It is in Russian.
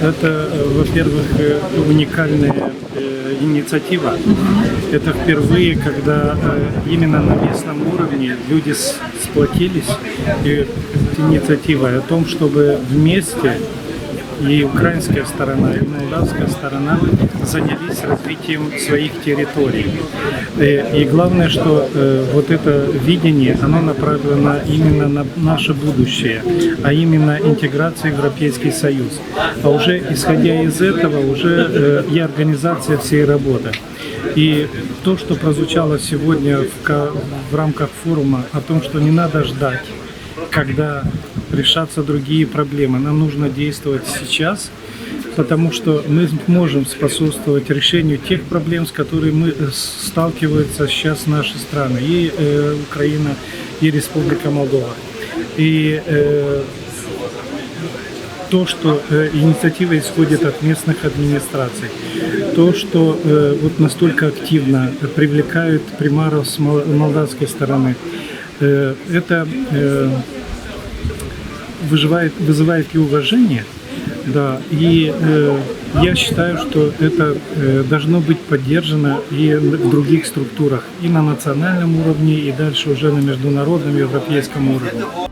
это, э, во-первых, э, уникальная э, инициатива. Это впервые, когда именно на местном уровне люди сплотились и с инициативой о том, чтобы вместе и украинская сторона, и молдавская сторона занялись развитием своих территорий. Э, И главное, что э, вот это видение, оно направлено именно на наше будущее, а именно интеграция в Европейский Союз. А уже исходя из этого, уже э, и организация всей работы. И то, что прозвучало сегодня в, в рамках форума о том, что не надо ждать, когда решатся другие проблемы. Нам нужно действовать сейчас, потому что мы можем способствовать решению тех проблем, с которыми мы э, сталкиваются сейчас наши страны, и э, Украина, и Республика Молдова. И э, то, что э, инициатива исходит от местных администраций, то, что э, вот настолько активно привлекают примаров с мол- молдавской стороны, это э, выживает, вызывает и уважение, да, и э, я считаю, что это э, должно быть поддержано и в других структурах, и на национальном уровне, и дальше уже на международном европейском уровне.